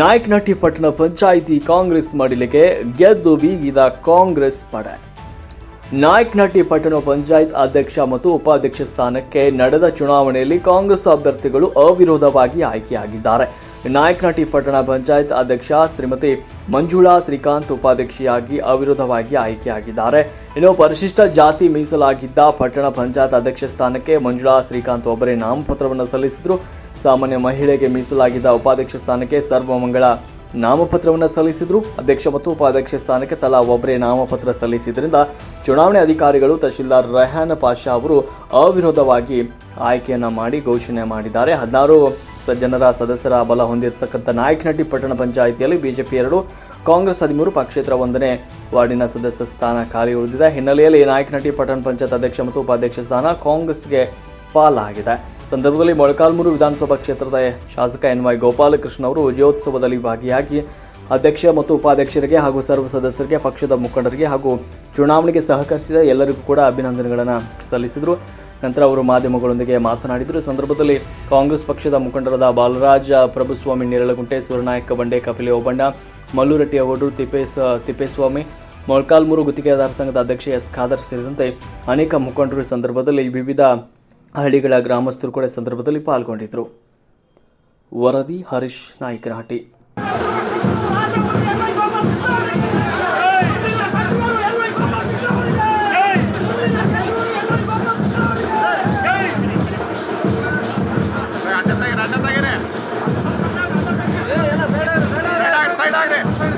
ನಾಯಕನಹಟ್ಟಿ ಪಟ್ಟಣ ಪಂಚಾಯಿತಿ ಕಾಂಗ್ರೆಸ್ ಮಡಿಲಿಗೆ ಗೆದ್ದು ಬೀಗಿದ ಕಾಂಗ್ರೆಸ್ ಪಡೆ. ನಾಯಕನಹಟ್ಟಿ ಪಟ್ಟಣ ಪಂಚಾಯತ್ ಅಧ್ಯಕ್ಷ ಮತ್ತು ಉಪಾಧ್ಯಕ್ಷ ಸ್ಥಾನಕ್ಕೆ ನಡೆದ ಚುನಾವಣೆಯಲ್ಲಿ ಕಾಂಗ್ರೆಸ್ ಅಭ್ಯರ್ಥಿಗಳು ಅವಿರೋಧವಾಗಿ ಆಯ್ಕೆಯಾಗಿದ್ದಾರೆ. ನಾಯಕನಹಟ್ಟಿ ಪಟ್ಟಣ ಪಂಚಾಯತ್ ಅಧ್ಯಕ್ಷ ಶ್ರೀಮತಿ ಮಂಜುಳಾ ಶ್ರೀಕಾಂತ್ ಉಪಾಧ್ಯಕ್ಷೆಯಾಗಿ ಅವಿರೋಧವಾಗಿ ಆಯ್ಕೆಯಾಗಿದ್ದಾರೆ. ಇನ್ನು ಪರಿಶಿಷ್ಟ ಜಾತಿ ಮೀಸಲಾಗಿದ್ದ ಪಟ್ಟಣ ಪಂಚಾಯತ್ ಅಧ್ಯಕ್ಷ ಸ್ಥಾನಕ್ಕೆ ಮಂಜುಳಾ ಶ್ರೀಕಾಂತ್ ಒಬ್ಬರೇ ನಾಮಪತ್ರವನ್ನು ಸಲ್ಲಿಸಿದ್ರು. ಸಾಮಾನ್ಯ ಮಹಿಳೆಗೆ ಮೀಸಲಾಗಿದ್ದ ಉಪಾಧ್ಯಕ್ಷ ಸ್ಥಾನಕ್ಕೆ ಸರ್ವಮಂಗಳ ನಾಮಪತ್ರವನ್ನು ಸಲ್ಲಿಸಿದ್ರು. ಅಧ್ಯಕ್ಷ ಮತ್ತು ಉಪಾಧ್ಯಕ್ಷ ಸ್ಥಾನಕ್ಕೆ ತಲಾ ಒಬ್ಬರೇ ನಾಮಪತ್ರ ಸಲ್ಲಿಸಿದ್ರಿಂದ ಚುನಾವಣೆ ಅಧಿಕಾರಿಗಳು ತಹಶೀಲ್ದಾರ್ ರೆಹಾನ್ ಪಾಷಾ ಅವರು ಅವಿರೋಧವಾಗಿ ಆಯ್ಕೆಯನ್ನು ಮಾಡಿ ಘೋಷಣೆ ಮಾಡಿದ್ದಾರೆ. ಹದಿನಾರು ಜನರ ಸದಸ್ಯರ ಬಲ ಹೊಂದಿರತಕ್ಕಂಥ ನಾಯಕನಹಟ್ಟಿ ಪಟ್ಟಣ ಪಂಚಾಯಿತಿಯಲ್ಲಿ ಬಿಜೆಪಿ ಎರಡು, ಕಾಂಗ್ರೆಸ್ ಹದಿಮೂರು, ಪಕ್ಷೇತರ ಒಂದನೇ ವಾರ್ಡಿನ ಸದಸ್ಯ ಸ್ಥಾನ ಖಾಲಿ ಉಳಿದಿದೆ. ಹಿನ್ನೆಲೆಯಲ್ಲಿ ನಾಯಕನಹಟ್ಟಿ ಪಟ್ಟಣ ಪಂಚಾಯತ್ ಅಧ್ಯಕ್ಷ ಮತ್ತು ಉಪಾಧ್ಯಕ್ಷ ಸ್ಥಾನ ಕಾಂಗ್ರೆಸ್ಗೆ ಪಾಲಾಗಿದೆ. ಸಂದರ್ಭದಲ್ಲಿ ಮೊಳಕಾಲ್ಮೂರು ವಿಧಾನಸಭಾ ಕ್ಷೇತ್ರದ ಶಾಸಕ ಎನ್ ವೈ ಗೋಪಾಲಕೃಷ್ಣ ಅವರು ವಿಜಯೋತ್ಸವದಲ್ಲಿ ಭಾಗಿಯಾಗಿ ಅಧ್ಯಕ್ಷ ಮತ್ತು ಉಪಾಧ್ಯಕ್ಷರಿಗೆ ಹಾಗೂ ಸರ್ವ ಸದಸ್ಯರಿಗೆ, ಪಕ್ಷದ ಮುಖಂಡರಿಗೆ ಹಾಗೂ ಚುನಾವಣೆಗೆ ಸಹಕರಿಸಿದ ಎಲ್ಲರಿಗೂ ಕೂಡ ಅಭಿನಂದನೆಗಳನ್ನು ಸಲ್ಲಿಸಿದರು. ನಂತರ ಅವರು ಮಾಧ್ಯಮಗಳೊಂದಿಗೆ ಮಾತನಾಡಿದರು. ಸಂದರ್ಭದಲ್ಲಿ ಕಾಂಗ್ರೆಸ್ ಪಕ್ಷದ ಮುಖಂಡರಾದ ಬಾಲರಾಜ ಪ್ರಭುಸ್ವಾಮಿ, ನೇರಳಗುಂಟೆ, ಸೂರ್ಯನಾಯಕ ಬಂಡೆ, ಕಪಿಲೆ ಓಬಣ್ಣ, ಮಲ್ಲುರಟ್ಟಿ ಅವರು, ತಿಪ್ಪೇಸ್, ತಿಪ್ಪೇಸ್ವಾಮಿ, ಮೊಳಕಾಲ್ಮೂರು ಗುತ್ತಿಗೆದಾರ ಸಂಘದ ಅಧ್ಯಕ್ಷ ಎಸ್ ಖಾದರ್ ಸೇರಿದಂತೆ ಅನೇಕ ಮುಖಂಡರು ಸಂದರ್ಭದಲ್ಲಿ ವಿವಿಧ ಹಳ್ಳಿಗಳ ಗ್ರಾಮಸ್ಥರು ಕೂಡ ಸಂದರ್ಭದಲ್ಲಿ ಪಾಲ್ಗೊಂಡಿದ್ದರು ವರದಿ ಹರೀಶ್ ನಾಯಕನಹಟ್ಟಿ ತೆಗೀರಿ,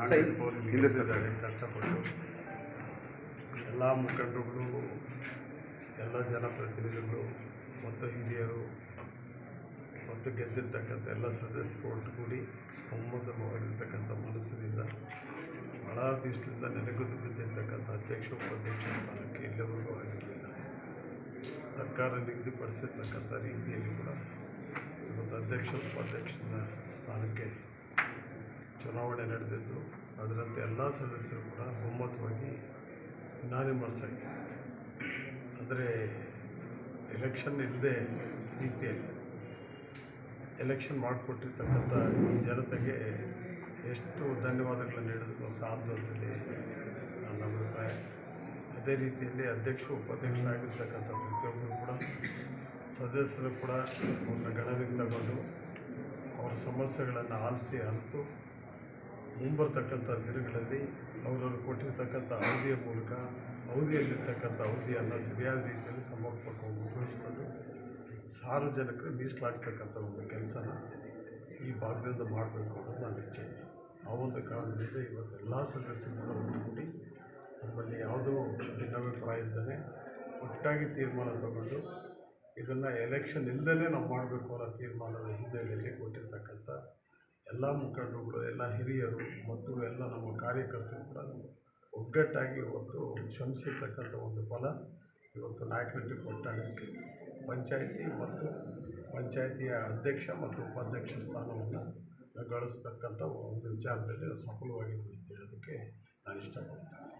ಹಿಂದೆ ಕಷ್ಟಪಟ್ಟು. ಎಲ್ಲ ಮುಖಂಡರುಗಳು ಎಲ್ಲ ಜನಪ್ರತಿನಿಧಿಗಳು ಮತ್ತು ಹಿರಿಯರು ಮತ್ತು ಗೆದ್ದಿರ್ತಕ್ಕಂಥ ಎಲ್ಲ ಸದಸ್ಯರು ಒಟ್ಟುಗೂಡಿ ಒಮ್ಮತವಾಗಿರ್ತಕ್ಕಂಥ ಮನಸ್ಸಿನಿಂದ ಬಹಳ ದಿವಸದಿಂದ ನೆನೆಗುದು ಬಿದ್ದಿರ್ತಕ್ಕಂಥ ಅಧ್ಯಕ್ಷ ಉಪಾಧ್ಯಕ್ಷ ಸ್ಥಾನಕ್ಕೆ ಇಲ್ಲಿವರೆಗೂ ಆಗಿರಲಿಲ್ಲ. ಸರ್ಕಾರ ನಿಗದಿಪಡಿಸಿರ್ತಕ್ಕಂಥ ರೀತಿಯಲ್ಲಿ ಕೂಡ ಇವತ್ತು ಅಧ್ಯಕ್ಷ ಉಪಾಧ್ಯಕ್ಷನ ಸ್ಥಾನಕ್ಕೆ ಚುನಾವಣೆ ನಡೆದಿದ್ದು, ಅದರಂತೆ ಎಲ್ಲ ಸದಸ್ಯರು ಕೂಡ ಒಮ್ಮತವಾಗಿ ಯುನಾನಿಮಸ್ ಆಗಿ ಅಂದರೆ ಎಲೆಕ್ಷನ್ ಇಲ್ಲದೆ ರೀತಿಯಲ್ಲಿ ಎಲೆಕ್ಷನ್ ಮಾಡಿಕೊಟ್ಟಿರ್ತಕ್ಕಂಥ ಈ ಜನತೆಗೆ ಎಷ್ಟು ಧನ್ಯವಾದಗಳನ್ನು ನೀಡಿದ್ರು ಸಾಧ್ಯ ನನ್ನ ಅಭಿಪ್ರಾಯ. ಅದೇ ರೀತಿಯಲ್ಲಿ ಅಧ್ಯಕ್ಷ ಉಪಾಧ್ಯಕ್ಷರಾಗಿರ್ತಕ್ಕಂಥ ಪ್ರತಿಯೊಬ್ಬರು ಕೂಡ, ಸದಸ್ಯರು ಕೂಡ ಅವ್ರನ್ನ ಗಣನೆಗೆ ತಗೊಂಡು, ಅವರ ಸಮಸ್ಯೆಗಳನ್ನು ಆಲಿಸಿ ಅರಿತು ಮುಂಬರ್ತಕ್ಕಂಥ ದಿನಗಳಲ್ಲಿ ಅವರವರು ಕೊಟ್ಟಿರ್ತಕ್ಕಂಥ ಅವಧಿಯ ಮೂಲಕ ಅವಧಿಯಲ್ಲಿರ್ತಕ್ಕಂಥ ಅವಧಿಯನ್ನು ಸರಿಯಾದ ರೀತಿಯಲ್ಲಿ ಸಮರ್ಪಕವಾಗಿ ಉಪಯೋಗಿಸ್ಕೊಂಡು ಸಾರ್ವಜನಿಕರು ಮೀಸಲಾಗ್ತಕ್ಕಂಥ ಒಂದು ಕೆಲಸನ ಈ ಭಾಗದಿಂದ ಮಾಡಬೇಕು ಅನ್ನೋದು ನನ್ನ ಇಚ್ಛೆ. ಆ ಒಂದು ಕಾರಣದಿಂದ ಇವತ್ತು ಎಲ್ಲ ಸದಸ್ಯರು ಒಟ್ಟುಗೂಡಿ ನಮ್ಮಲ್ಲಿ ಯಾವುದೋ ಭಿನ್ನಾಭಿಪ್ರಾಯ ಇದ್ದಾನೆ ಒಟ್ಟಾಗಿ ತೀರ್ಮಾನ ತಗೊಂಡು ಇದನ್ನು ಎಲೆಕ್ಷನ್ ಇಲ್ಲದೇ ನಾವು ಮಾಡಬೇಕು ಅನ್ನೋ ತೀರ್ಮಾನದ ಹಿನ್ನೆಲೆಯಲ್ಲಿ ಕೊಟ್ಟಿರ್ತಕ್ಕಂಥ ಎಲ್ಲ ಮುಖಂಡರುಗಳು ಎಲ್ಲ ಹಿರಿಯರು, ಮತ್ತು ಎಲ್ಲ ನಮ್ಮ ಕಾರ್ಯಕರ್ತರು ಕೂಡ ಒಗ್ಗಟ್ಟಾಗಿ ಇವತ್ತು ಶ್ರಮಿಸಿರ್ತಕ್ಕಂಥ ಒಂದು ಫಲ ಇವತ್ತು ನಾಯಕನಹಟ್ಟಿ ಪಟ್ಟಣಕ್ಕೆ ಪಂಚಾಯಿತಿ ಮತ್ತು ಪಂಚಾಯಿತಿಯ ಅಧ್ಯಕ್ಷ ಮತ್ತು ಉಪಾಧ್ಯಕ್ಷ ಸ್ಥಾನವನ್ನು ಗಳಿಸ್ತಕ್ಕಂಥ ಒಂದು ವಿಚಾರದಲ್ಲಿ ಸಫಲವಾಗಿದೆ ಅಂತ ಹೇಳೋದಕ್ಕೆ ನಾನು ಇಷ್ಟಪಡ್ತೇನೆ